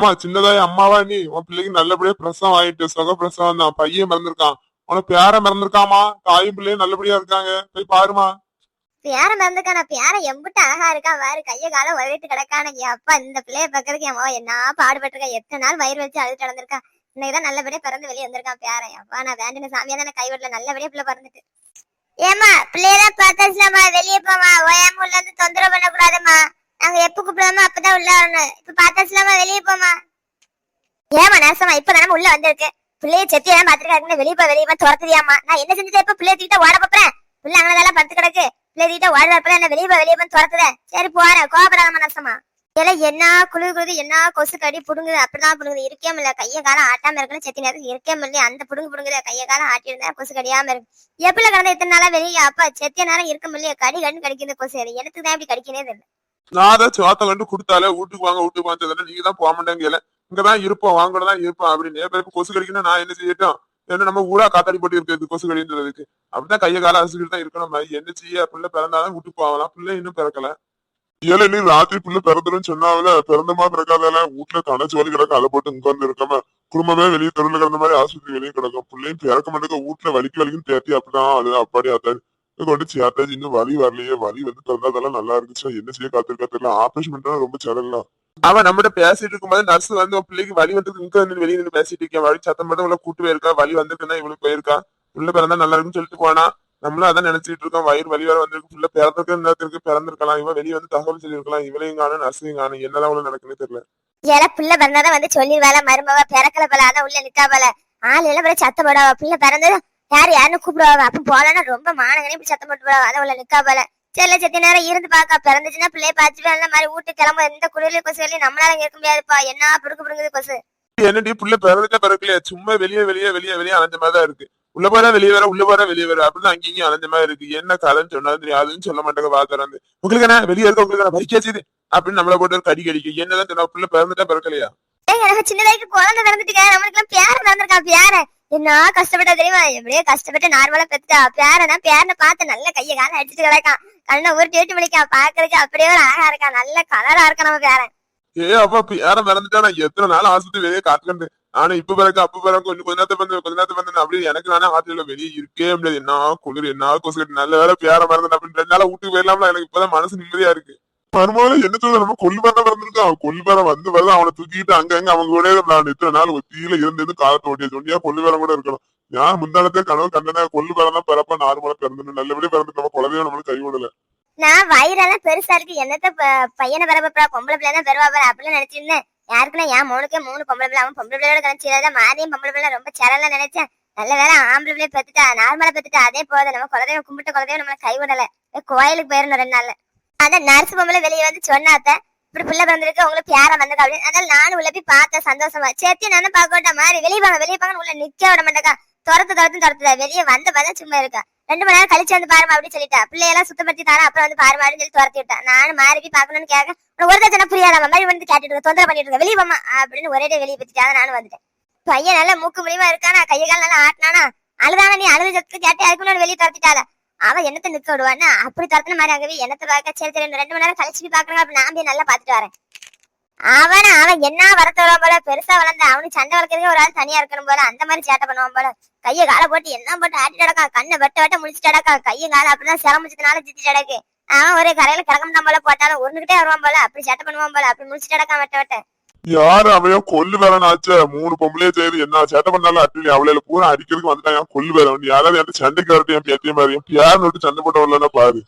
அம்மா சின்னதாய் அம்மாவா நீ? உன் பிள்ளைக்கு நல்லபடியா பிரசவம் ஆயிட்டு சுக பிரசவம் தான். பையன் மறந்துருக்கான். உனக்கு பேர மறந்துருக்காமா? தாயும் பிள்ளையும் நல்லபடியா இருக்காங்க. போய் பாருமா. பேர மறந்துக்கான பேர எம்பிட்டு அழகா இருக்கா வேறு கைய காலம் உதவிட்டு கிடக்கான. அப்பா இந்த பிள்ளைய பக்கத்துக்கு என் அம்மா என்ன பாடுபட்டிருக்கா எத்தனை நாள் வயிறு வச்சு அழுது நடந்திருக்கா இன்னைக்குதான் நல்லபடியா பிறந்து வெளியே வந்திருக்கான் பேர அப்பா நான் வேண்டின சாமியா தானே கைவிடல. நல்லபடியா பிள்ளை பிறந்துட்டு. ஏமா பிள்ளையெல்லாம் பார்த்தாச்சுலாமா வெளியே போமா ஓயாம உள்ள இருந்து தொந்தரவு பண்ணக்கூடாதுமா நாங்க எப்ப கூப்பிடாம அப்பதான் உள்ள வரணும். இப்ப பார்த்தாச்சுலாமா வெளியே போமா ஏமா நேசமா இப்ப தானே உள்ள வந்திருக்கு. பிள்ளைய செத்தியெல்லாம் பாத்துருக்காங்க வெளியே போய் வெளியே போ துரத்துதியாமா நான் என்ன செஞ்சுட்டு இப்ப பிள்ளைய தூக்கிட்ட ஓட போறேன். பிள்ளை அங்கனதெல்லாம் படுத்து கிடக்கு. பிள்ளை தூக்கிட்ட ஓட வரப்பல என்ன வெளியே போய் வெளியே போய் துரத்துத. சரி போறேன் கோபப்படாதமா நேசமா இதெல்லாம் என்ன குளிர் குழுது என்ன கொசு கடி புடுங்குது. அப்படிதான் புடுங்குது. இருக்கே இல்ல கைய காலம் ஆட்டாம இருக்கணும். செத்தி நேரத்துக்கு இருக்கே இல்லையா அந்த புடுங்கு புடுங்குது. கைய காலம் ஆட்டி இருந்தா கொசு கடியாம இருக்கு. எப்படி கடந்த இத்தனை நாளா வெளியே? அப்பா செத்திய நேரம் இருக்க முடியல கடி கண்ணு கடிக்குது கொசு. எனக்கு தான் இப்படி கடிக்கனே தெரியல. நான் தான் சோத்த கண்டு கொடுத்தாலே வீட்டுக்கு வாங்க வீட்டுக்கு வாங்க நீங்க தான் போக மாட்டேங்கல இங்கதான் இருப்போம் வாங்கட தான் இருப்போம் அப்படின்னு. பேருக்கு கொசு கடிக்கணும் நான் என்ன செய்யட்டும்? என்ன நம்ம ஊரா காத்தாடி போட்டு இருக்கிறது கொசு கடின்றதுக்கு. அப்படிதான் கைய கால அசுக்கிட்டு தான் இருக்கணும். மாதிரி என்ன செய்ய? பிள்ளை பிறந்தாலும் வீட்டுக்கு போகலாம் பிள்ளை இன்னும் பிறக்கல. ஏழை நீ ராத்திரி பிள்ளை பிறந்துடும் சொன்னாவில மாதிரி இருக்காதால வீட்டுல தனச்சு வலி கிடக்க அதை போட்டு இங்க வந்து இருக்காம. குடும்பமே வெளியே தெருவில் கிடந்த மாதிரி ஆஸ்பத்திரி வெளியே கிடக்கும். பிள்ளையும் பிறக்க மாட்டேங்க வீட்டுல வலிக்கு வலிக்கும் தேத்தி அப்படிதான் அது அப்பாடி ஆத்தாடி கொண்டு சேர்த்தாச்சு இன்னும் வலி வரலையே. வலி வந்து பிறந்தாதெல்லாம் நல்லா இருந்துச்சு. என்ன செய்ய காத்திருக்கா தெரியல. ஆபரேஷன் பண்றா ரொம்ப சடலாம் அவன் நம்மகிட்ட பேசிட்டு இருக்கும்போது நர்ஸ் வந்து உன் பிள்ளைக்கு வலி வந்து இங்க வந்து வெளியே நின்று பேசிட்டு இருக்கேன். வழி சத்தம் மட்டும் உள்ள கூட்டு போயிருக்கா? வலி வந்திருக்குன்னா இவளுக்கு போயிருக்கா? உள்ள பிறந்தா நல்லா இருக்குன்னு சொல்லிட்டு போனா நம்மளும் அதான் நினைச்சிட்டு இருக்கோம். வயிறு வலி வர வந்திருக்கு. புள்ள பிறந்திருக்கு நேரத்திற்கு பிறந்திருக்கலாம். இவன் வெளியே வந்து தகவல் சொல்லியிருக்கலாம். இவளையும் காணும் நர்ஸையும் காணும். என்னதான் உள்ள நடக்குன்னு தெரியல. ஏன்னா பிள்ளை பிறந்தாதான் வந்து சொல்லிடுவாள வேலை மருமவ பிறக்கல போல. அதான் உள்ள நிக்கா போல. ஆள் எல்லாம் சத்தம் போடாவா பிள்ளை பிறந்தது யாரு யாருன்னு கூப்பிடுவா அப்ப போலன்னா ரொம்ப மானங்கனே இப்படி சத்தம் போட்டு போடுவா அதான் உள்ள நிக்கா போல. செல்ல செத்தி நேரம் இருந்து பாக்கா. பிறந்துச்சுன்னா பிள்ளைய பார்த்துட்டு அந்த மாதிரி வீட்டுக்கு கிளம்ப எந்த குளிர்ல கொசு வெளியே நம்மளால இருக்க முடியாதுப்பா. என்ன புடுக்கு புடுங்குது கொசு. என்னடி புள்ள பிறந்துட்டா பிறக்கலையா. சும்மா வெளியே வெளியே வெளியே வெளியே அலைஞ்ச மாதிரி தான் இருக்கு. உள்ள போறா வெளியே வர உள்ள போறா வெளியே வர. அப்படிதான் அங்கேயும் அலைஞ்ச மாதிரி இருக்கு. என்ன கதைன்னு தெரியும் அதுன்னு சொல்ல மாட்டாங்க பாக்குறாங்க உங்களுக்கு என்ன? வெளியே இருக்க உங்களுக்கு என்ன? பறிக்காச்சு அப்படின்னு நம்மள போட்டு கடி கடிக்கு என்னதான் சொன்னா புள்ள பிறந்துட்டா பிறக்கலையா? எனக்கு சின்னதாய்க்கு குழந்தை பிறந்துட்டுங்க நம்மளுக்கு எல்லாம் பேர பிறந்திருக்கா பேர. என்ன கஷ்டப்பட்டா தெரியுமா? எப்படியோ கஷ்டப்பட்டு நார்மலா பெத்துட்டா. பேரதான் பேரனை பார்த்து நல்ல கையை காலை அடிச்சுட்டு கிடக்கான். கண்ணை உருட்டி விட்டு முடிக்கான் பாக்குறதுக்கு அப்படியே ஒரு அழகா இருக்கான். நல்ல கலரா இருக்கான் நம்ம பேரன். ஏ அப்பா பேரன் பிறந்துட்டா நான் எத்தனை நாள் ஆஸ்பத்திரி வெளியே காத்துக்கண்டு ஆனா இப்ப பிறகு அப்ப பிறகு கொஞ்சம் கொஞ்ச நேரத்தை வந்து கொஞ்ச நேரத்தை வந்து அப்படி எனக்கு நானே ஹாஸ்பிட்டல வெளியே இருக்கே முடியாது. என்ன குளிர் என்ன கொசு நல்ல வேலை பேர மறந்தேன் அப்படின்னு ரெண்டு நாளா வீட்டுக்கு போயிடலாம்ல. எனக்கு இப்பதான் மனசு நிம்மதியா இருக்கு. மறுமாதிரி என்ன சொல்ல நம்ம கொல்லு பேரம் பிறந்திருக்கான் வந்து வரது அவனை தூக்கிட்டு அங்க அங்க அவங்க கூட நான் இத்தனை நாள் ஒத்தியில இருந்து இருந்து காலத்தை ஓட்டிய சொன்னியா கொல்லுவேரம் கூட இருக்கணும். நான் முந்தானத்தே கனவு கண்டன கொல்லு பேரம் தான் பிறப்பா நார்மலா பிறந்தணும் நல்லபடியா பிறந்து நம்ம குழந்தைய நம்மளுக்கு கை விடல. நான் வயிறெல்லாம் பெருசா இருக்கு. என்னத்த பையனை பெறப்பா பொம்பளை பிள்ளை தான் பெறுவா அப்படிலாம் நினைச்சிருந்தேன் யாருக்குன்னா என் மூணுக்கே மூணு பொம்பளை பிள்ளை. அவன் பொம்பளை பிள்ளையோட கணிச்சிடாத மாரியும் பொம்பளை பிள்ளை ரொம்ப சேரலாம் நினைச்சேன். நல்ல வேலை ஆம்பளை பிள்ளைய பெத்துட்டா நார்மலா பெத்துட்டா அதே போதும். நம்ம குலதெய்வம் கும்பிட்ட குலதெய்வம் நம்மள கைவிடல கோயிலுக்கு போயிருந்தோம் ரெண்டு நாள்ல. அதான் நர்ஸ் பொம்பளை வெளியே வந்து சொன்னாத்த இப்படி பிள்ளை பிறந்திருக்கு உங்களுக்கு யாரா வந்திருக்கா அப்படின்னு. அதனால நானும் உள்ள போய் பார்த்தேன் சந்தோஷமா. சேர்த்து நானும் பார்க்க மாதிரி வெளியே வாங்க வெளியே பாங்க உள்ள நிக்க விட மாட்டேக்கா. துரத்து துரத்து துரத்துதா. வெளியே வந்த பார்த்தா சும்மா இருக்கா. ரெண்டு மணி நேரம் கழிச்சு வந்து பாருமா அப்படின்னு சொல்லிட்டா. பிள்ளையெல்லாம் சுத்தப்படுத்தி தரேன் அப்புறம் வந்து பாருமா அப்படின்னு சொல்லி துரத்தி விட்டா. நானும் மாறி போய் பார்க்கணும்னு கேட்க உனக்கு ஒரு தச்சனை புரியாத மாதிரி வந்து கேட்டுட்டு இருக்க தொந்தரவு பண்ணிட்டு இருக்க. வெளியே வாமா அப்படின்னு ஒரே வெளியே பத்திட்டாங்க நானும் வந்துட்டேன். பையன் நல்லா மூக்கு முடியுமா இருக்கானா? கையை கால் நல்லா ஆட்டினானா? அழுதானா நீ? அழுது சத்து கேட்டு அதுக்கு முன்னாடி வெளியே துரத்திட்டாளா? அவன் என்னத்த நிக்க விடுவான்னா அப்படி துரத்தின மாதிரி ஆகவே என்னத்த பார்க்க சரி சரி ரெண்டு மணி நேரம் கழிச்சு போய் பாக்குறாங்க அப்படி நான் போய் நல்லா பாத்துட்டு வரேன். அவன அவன் என்ன வரத்து போல பெருசா வளர்ந்த அவனுக்கு சண்டை வளர்க்கறதுக்கு ஒரு ஆள் தனியா இருக்கணும் போல அந்த மாதிரி சேட்டை பண்ணுவான் போல. கையை காலை போட்டு என்ன போட்டு ஆட்டி நடக்கா கண்ணை வெட்ட வெட்ட முடிச்சுட்டு அடக்கா கையை காலை அப்படிதான் சிரமிச்சதுனால சித்தி அடக்கு அவன் ஒரே கரையில கிடக்கம் தான் போல போட்டாலும் ஒண்ணுகிட்டே வருவான் போல அப்படி சேட்டை பண்ணுவான் போல அப்படி முடிச்சுட்டு அடக்கா வெட்ட வெட்ட. யாரு அவையோ கொல்லு வேலை மூணு பொம்பளையே செய்து என்ன சேட்டை பண்ணாலும் அட்டிலி அவளையில பூரா அடிக்கிறதுக்கு வந்துட்டாங்க கொல்லு வேலை யாராவது என்கிட்ட சண்டைக்கு வரட்டும் என் பேத்திய மாதிரி என் சண்டை போட்டவங்களா பாரு.